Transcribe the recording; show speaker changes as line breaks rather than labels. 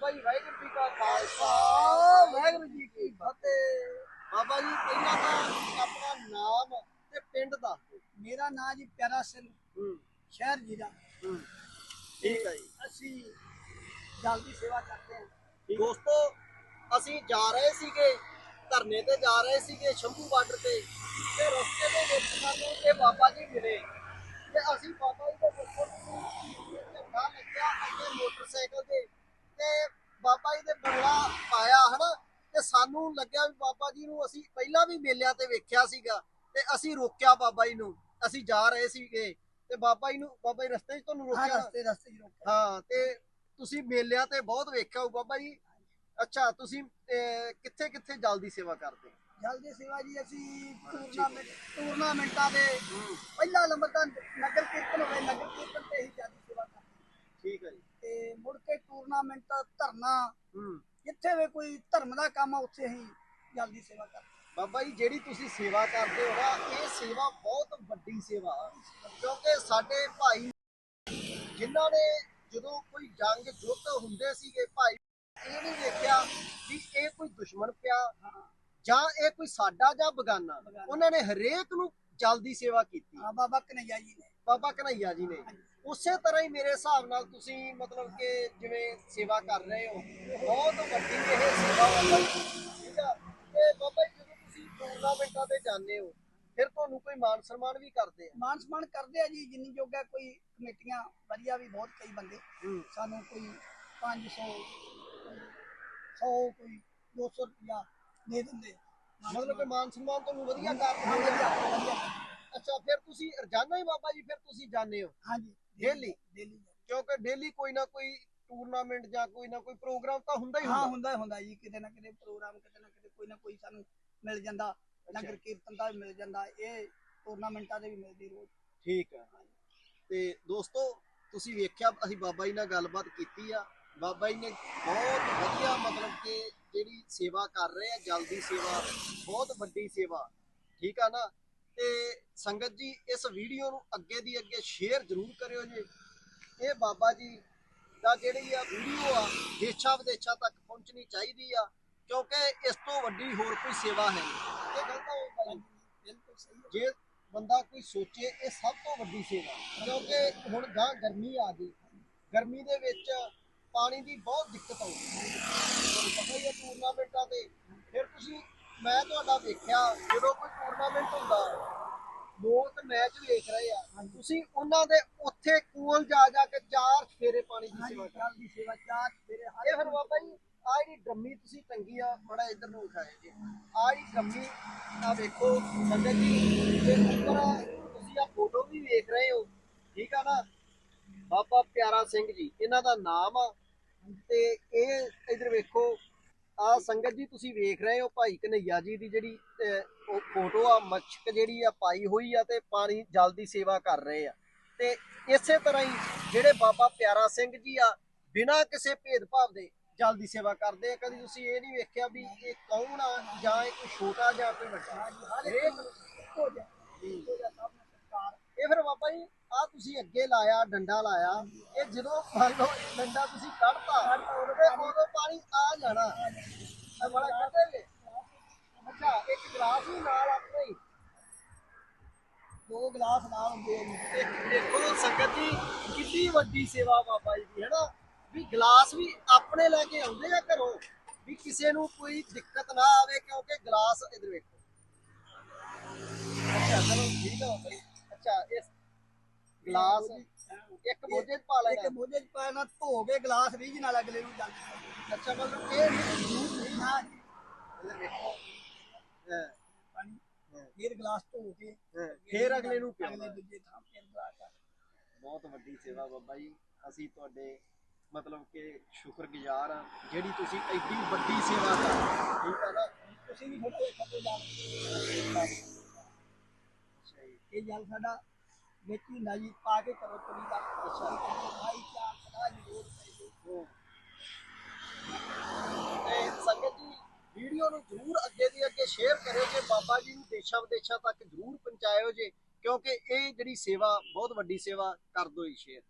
ਬਾਬਾ ਜੀ ਵਾਹਿਗੁਰੂ ਜੀ ਕਾ ਖਾਲਸਾ
ਵਾਹਿਗੁਰੂ ਜੀ ਕੀ ਫਤਿਹ।
ਬਾਬਾ ਜੀ ਪਹਿਲਾਂ ਤਾਂ ਆਪਣਾ ਨਾਮ ਤੇ ਪਿੰਡ ਦੱਸ ਦਿਓ।
ਮੇਰਾ ਨਾਮ ਜੀ ਪਿਆਰਾ ਸਿੰਘ
ਹੂੰ।
ਸ਼ਹਿਰ ਜੀਰਾ
ਹੂੰ। ਠੀਕ ਹੈ ਜੀ।
ਅਸੀਂ ਜਲਦੀ ਸੇਵਾ ਕਰਦੇ ਹਾਂ।
ਦੋਸਤੋ ਅਸੀਂ ਜਾ ਰਹੇ ਸੀਗੇ ਧਰਨੇ ਤੇ ਜਾ ਰਹੇ ਸੀਗੇ ਸ਼ੰਭੂ ਬਾਰਡਰ ਤੇ। ਤੇ ਰਸਤੇ ਦੇ ਵਿੱਚ ਸਾਨੂੰ ਇਹ ਬਾਬਾ ਜੀ ਮਿਲੇ। ਤੇ ਅਸੀਂ ਬਾਬਾ ਜੀ ਦੇ ਪੁੱਤਰ ਨੂੰ ਝੰਡਾ ਸਾਨੂੰ ਲੱਗਿਆ ਵੀ ਬਾਬਾ ਜੀ ਨੂੰ ਅਸੀਂ ਪਹਿਲਾਂ ਵੀ ਮੇਲਿਆਂ ਤੇ ਵੇਖਿਆ ਸੀਗਾ ਤੇ ਅਸੀਂ ਰੋਕਿਆ ਬਾਬਾ ਜੀ ਨੂੰ ਅਸੀਂ ਜਾ ਰਹੇ ਸੀਗੇ ਤੇ ਬਾਬਾ ਜੀ ਨੂੰ ਬਾਬਾ ਜੀ ਰਸਤੇ 'ਚ ਤੁਹਾਨੂੰ ਰੋਕਿਆ?
ਰਸਤੇ ਰਸਤੇ ਜੀ ਰੋਕਿਆ।
ਹਾਂ ਤੇ ਤੁਸੀਂ ਮੇਲਿਆਂ ਤੇ ਬਹੁਤ ਵੇਖਿਆ ਹੋ ਬਾਬਾ ਜੀ। ਅੱਛਾ ਤੁਸੀਂ ਕਿੱਥੇ ਕਿੱਥੇ ਜਲਦੀ ਸੇਵਾ ਕਰਦੇ?
ਜਲਦੀ ਸੇਵਾ ਜੀ ਅਸੀਂ ਟੂਰਨਾਮੈਂਟ ਟੂਰਨਾਮੈਂਟਾਂ ਦੇ ਪਹਿਲਾ ਨੰਬਰ ਤਾਂ ਨਗਰ ਕੀਰਤਨ ਹੋਵੇ ਨਗਰ ਕੀਰਤਨ ਤੇ ਹੀ ਜਲਦੀ ਸੇਵਾ ਕਰਦੇ।
ਠੀਕ ਹੈ ਜੀ।
ਤੇ ਮੁੜ ਕੇ ਟੂਰਨਾਮੈਂਟ ਧਰਨਾ ਜਿੱਥੇ ਵੀ ਕੋਈ ਧਰਮ ਦਾ ਕੰਮ ਆ ਉੱਥੇ ਹੀ ਜਲਦੀ ਸੇਵਾ ਕਰਦੇ।
ਬਾਬਾ ਜੀ ਜਿਹੜੀ ਤੁਸੀਂ ਸੇਵਾ ਕਰਦੇ ਹੋ ਨਾ ਇਹ ਸੇਵਾ ਬਹੁਤ ਵੱਡੀ ਸੇਵਾ ਕਿਉਂਕਿ ਸਾਡੇ ਭਾਈ ਜਿਨ੍ਹਾਂ ਨੇ ਜਦੋਂ ਕੋਈ ਜੰਗ ਯੁੱਧ ਹੁੰਦੇ ਸੀਗੇ ਭਾਈ ਇਹ ਨਹੀਂ ਵੇਖਿਆ ਵੀ ਇਹ ਕੋਈ ਦੁਸ਼ਮਣ ਪਿਆ ਜਾਂ ਇਹ ਕੋਈ ਸਾਡਾ ਜਾਂ ਬਗਾਨਾ। ਉਹਨਾਂ ਨੇ ਹਰੇਕ ਨੂੰ ਜਲਦੀ ਸੇਵਾ ਕੀਤੀ।
ਹਾਂ ਬਾਬਾ ਕਨਈਆ ਜੀ ਨੇ।
ਬਾਬਾ ਕਨਈਆ ਜੀ ਨੇ। ਉਸੇ ਤਰ੍ਹਾਂ ਹੀ ਮੇਰੇ ਹਿਸਾਬ ਨਾਲ ਤੁਸੀਂ ਮਤਲਬ ਕਿ ਜਿਵੇਂ ਸੇਵਾ ਕਰ ਰਹੇ ਹੋ ਬਹੁਤ ਵੱਡੀ ਇਹ ਸੇਵਾ ਜੀ ਠੀਕ ਆ। ਤੇ ਬਾਬਾ ਜੀ ਜਦੋਂ ਤੁਸੀਂ ਟੂਰਨਾਮੈਂਟਾਂ ਤੇ ਜਾਂਦੇ ਹੋ ਫਿਰ ਤੁਹਾਨੂੰ ਕੋਈ ਮਾਨ ਸਨਮਾਨ ਵੀ ਕਰਦੇ ਆ?
ਮਾਨ ਸਨਮਾਨ ਕਰਦੇ ਆ ਜੀ ਜਿੰਨੀ ਜੋਗਾ ਕੋਈ ਕਮੇਟੀਆਂ ਵਧੀਆ ਵੀ ਬਹੁਤ ਕਈ ਬੰਦੇ। ਸਾਨੂੰ ਕੋਈ 500 100 ਕੋਈ 200 ਰੁਪਇਆ ਦੇ ਦਿੰਦੇ। ਆ।
ਮਤਲਬ ਕਿ ਮਾਨ ਸਨਮਾਨ ਤੁਹਾਨੂੰ ਵਧੀਆ ਆ
ਵਧੀਆ, ਵਧੀਆ।
ਅੱਛਾ ਫਿਰ ਤੁਸੀਂ ਰੋਜ਼ਾਨਾ ਹੀ ਬਾਬਾ ਜੀ ਫਿਰ ਤੁਸੀਂ ਜਾਂਦੇ ਹੋ?
ਹਾਂਜੀ
Daily?
ਡੇਲੀ
ਕਿਉਂਕਿ ਡੇਲੀ ਕੋਈ ਨਾ ਕੋਈ ਟੂਰਨਾਮੈਂਟ ਜਾਂ ਕੋਈ ਨਾ ਕੋਈ ਪ੍ਰੋਗਰਾਮ ਤਾਂ ਹੁੰਦਾ ਹੀ
ਹਾਂ
ਹੁੰਦਾ।
ਹੁੰਦਾ ਜੀ। ਕਿਤੇ ਨਾ ਕਿਤੇ ਪ੍ਰੋਗਰਾਮ ਕਿਤੇ ਨਾ ਕਿਤੇ ਕੋਈ ਨਾ ਕੋਈ ਸਾਨੂੰ ਮਿਲ ਜਾਂਦਾ। ਨਗਰ ਕੀਰਤਨ ਦਾ ਵੀ ਮਿਲ ਜਾਂਦਾ। ਇਹ ਟੂਰਨਾਮੈਂਟਾਂ ਦੇ ਵੀ ਮਿਲਦੀ ਰੋਜ਼।
ਠੀਕ ਹੈ ਤੇ ਦੋਸਤੋ ਤੁਸੀਂ ਵੇਖਿਆ ਅਸੀਂ ਬਾਬਾ ਜੀ ਨਾਲ ਗੱਲਬਾਤ ਕੀਤੀ ਆ। ਬਾਬਾ ਜੀ ਨੇ ਬਹੁਤ ਵਧੀਆ ਮਤਲਬ ਕਿ ਜਿਹੜੀ ਸੇਵਾ ਕਰ ਰਹੇ ਆ ਜਲਦੀ ਸੇਵਾ, ਬਹੁਤ ਵੱਡੀ ਸੇਵਾ, ਠੀਕ ਆ ਨਾ? ਤੇ ਸੰਗਤ ਜੀ, ਇਸ ਵੀਡੀਓ ਨੂੰ ਅੱਗੇ ਦੀ ਅੱਗੇ ਸ਼ੇਅਰ ਜ਼ਰੂਰ ਕਰਿਓ ਜੀ। ਇਹ ਬਾਬਾ ਜੀ ਦਾ ਜਿਹੜੀ ਆ ਵੀਡੀਓ ਆ, ਦੇਸ਼ਾਂ ਵਿਦੇਸ਼ਾਂ ਤੱਕ ਪਹੁੰਚਣੀ ਚਾਹੀਦੀ ਆ, ਕਿਉਂਕਿ ਇਸ ਤੋਂ ਵੱਡੀ ਹੋਰ ਕੋਈ ਸੇਵਾ ਹੈ ਨਹੀਂ। ਇਹ ਗਲਤ ਹੋ ਬਾਈ
ਬਿਲਕੁਲ ਸਹੀ
ਜੇ ਬੰਦਾ ਕੋਈ ਸੋਚੇ, ਇਹ ਸਭ ਤੋਂ ਵੱਡੀ ਸੇਵਾ, ਕਿਉਂਕਿ ਹੁਣ ਗਾਂ ਗਰਮੀ ਆ ਗਈ। ਗਰਮੀ ਦੇ ਵਿੱਚ ਪਾਣੀ ਦੀ ਬਹੁਤ ਦਿੱਕਤ ਆਉਂਦੀ ਹੈ। ਤੁਹਾਨੂੰ ਪਤਾ ਹੀ ਹੈ ਟੂਰਨਾਮੈਂਟਾਂ ਤੇ। ਫਿਰ ਤੁਸੀਂ ਮੈਂ ਤੁਹਾਡਾ ਵੇਖਿਆ ਜਦੋਂ ਕੋਈ ਟੂਰਨਾਮੈਂਟ ਹੁੰਦਾ ਲੋਕ ਮੈਚ ਵੇਖ ਰਹੇ ਆ। ਤੁਸੀਂ ਉਹਨਾਂ ਦੇ ਉੱਥੇ ਕੋਲ ਜਾ ਜਾ ਕੇ ਚਾਰ ਫੇਰੇ ਪਾਣੀ ਦੀ ਸੇਵਾ ਕਰਦੇ
ਜਲਦੀ ਸੇਵਾ ਚਾਰ ਮੇਰੇ ਹਰ
ਫਿਰ ਬਾਬਾ ਜੀ ਆ ਜਿਹੜੀ ਡਰਮੀ ਤੁਸੀਂ ਟੰਗੀ ਆ ਬੜਾ ਇੱਧਰ ਨੂੰ ਉਠਾਏ ਜੀ। ਆ ਜਿਹੜੀ ਡਰਮੀ ਆ ਵੇਖੋ ਸੰਗਤ ਜੀ ਤੇ ਉੱਪਰ ਤੁਸੀਂ ਆ ਫੋਟੋ ਵੀ ਵੇਖ ਰਹੇ ਹੋ। ਠੀਕ ਆ ਨਾ? ਬਾਬਾ ਪਿਆਰਾ ਸਿੰਘ ਜੀ ਇਹਨਾਂ ਦਾ ਨਾਮ ਆ। ਤੇ ਇਹ ਇੱਧਰ ਵੇਖੋ ਆ ਸੰਗਤ ਜੀ ਤੁਸੀਂ ਵੇਖ ਰਹੇ ਹੋ ਭਾਈ ਕਨਈਆ ਜੀ ਦੀ ਜਿਹੜੀ ਅਹ, ਉਹ ਫੋਟੋ ਆ ਮੱਛਕ ਜਿਹੜੀ ਆ ਪਾਈ ਹੋਈ ਆ ਤੇ ਪਾਣੀ ਜਲ ਦੀ ਸੇਵਾ ਕਰ ਰਹੇ ਆ। ਤੇ ਇਸੇ ਤਰ੍ਹਾਂ ਹੀ ਜਿਹੜੇ ਬਾਬਾ ਪਿਆਰਾ ਸਿੰਘ ਜੀ ਆ ਬਿਨਾਂ ਕਿਸੇ ਭੇਦਭਾਵ ਦੇ ਜਲ ਦੀ ਸੇਵਾ ਕਰਦੇ ਆ। ਕਦੀ ਤੁਸੀਂ ਇਹ ਨਹੀਂ ਵੇਖਿਆ ਵੀ ਇਹ ਕੌਣ ਆ ਜਾਂ ਇਹ ਕੋਈ ਛੋਟਾ ਜਾਂ ਕੋਈ ਵੱਡਾ? ਹਰੇਕ ਨੂੰ
ਹੋ ਜਾ ਹੋ ਜਾ ਸਭ ਨੂੰ ਸਤਿਕਾਰ
ਇਹ ਫਿਰ ਬਾਬਾ ਜੀ ਆ ਤੁਸੀਂ ਅੱਗੇ ਲਾਇਆ, ਡੰਡਾ ਲਾਇਆ, ਇਹ ਜਦੋਂ ਮੰਨ ਲਓ ਡੰਡਾ ਤੁਸੀਂ ਕੱਢਤਾ, ਤੇ ਉਦੋਂ ਪਾਣੀ ਆ ਜਾਣਾ। ਇਹ ਬੜਾ ਕੱਢੇ ਅੱਛਾ, ਇੱਕ ਗਲਾਸ ਵੀ ਨਾਲ ਆਪਣੇ। ਹੀ
ਦੋ ਗਲਾਸ ਨਾਲ ਹੁੰਦੇ ਆ
ਦੇਖੋ ਸੰਗਤ ਜੀ, ਕਿੰਨੀ ਵੱਡੀ ਸੇਵਾ ਬਾਬਾ ਜੀ ਦੀ ਹੈ ਵੀ ਗਲਾਸ ਵੀ ਆਪਣੇ ਲੈ ਕੇ ਆਉਂਦੇ ਆ ਘਰੋਂ, ਵੀ ਕਿਸੇ ਨੂੰ ਕੋਈ ਦਿੱਕਤ ਨਾ ਆਵੇ, ਕਿਉਂਕਿ ਗਲਾਸ ਇਧਰ ਵੇਖੋ। ਅੱਛਾ, ਚਲੋ ਠੀਕ ਆ ਬਾਬਾ ਅੱਛਾ, ਇਸ ਗਲਾਸ। ਇੱਕ ਬੋਝੇ 'ਚ ਪਾ
ਇੱਕ
ਲੈਣਾ
ਮੋਝੇ ਚ ਪਾਣਾ ਧੋ ਕੇ ਗਲਾਸ ਰੀਝ ਨਾਲ ਅਗਲੇ ਨੂੰ ਜਾਂਦੇ
ਅੱਛਾ ਮਤਲਬ ਇਹ ਨਹੀਂ
ਹਾਂ। ਫਿਰ ਗਲਾਸ ਧੋ ਕੇ।
ਫੇਰ ਅਗਲੇ ਨੂੰ ਪਿਆਉਣਾ।
ਦੂਜੇ ਥਾਂ ਫਿਰ ਗਲਾਸ।
ਬਹੁਤ ਵੱਡੀ ਸੇਵਾ ਬਾਬਾ ਜੀ। ਅਸੀਂ ਤੁਹਾਡੇ ਮਤਲਬ ਕਿ ਸ਼ੁਕਰਗੁਜ਼ਾਰ ਆ ਜਿਹੜੀ ਤੁਸੀਂ ਐਡੀ ਵੱਡੀ ਸੇਵਾ ਕਰ। ਠੀਕ ਹੈ ਨਾ?
ਤੁਸੀਂ ਵੀ ਥੋੜੇ ਖੱਤੇ ਜਾਣ
ਅੱਛਾ ਜੀ।
ਇਹ ਜਲ ਸਾਡਾ ਵਿੱਚ ਹੀ ਹੁੰਦਾ ਪਾ ਕੇ ਕਰੋ ਤੁਰੀ ਦਾ ਅੱਛਾ ਭਾਈ ਚਾਰ ਸਦਾ ਜ਼ਰੂਰ ਚਾਹੀਦੇ
ਤੇ ਸੰਗਤ ਜੀ, ਵੀਡੀਓ ਨੂੰ ਜਰੂਰ ਅੱਗੇ ਦੀ ਅੱਗੇ ਸ਼ੇਅਰ ਕਰਿਓ ਜੇ ਬਾਬਾ ਜੀ ਨੂੰ ਦੇਸ਼ਾਂ ਵਿਦੇਸ਼ਾਂ ਤੱਕ ਜਰੂਰ ਪਹੁੰਚਾਇਓ ਜੇ, ਕਿਉਂਕਿ ਇਹ ਜਿਹੜੀ ਸੇਵਾ, ਬਹੁਤ ਵੱਡੀ ਸੇਵਾ ਕਰ ਦੋ ਜੀ ਸ਼ੇਅਰ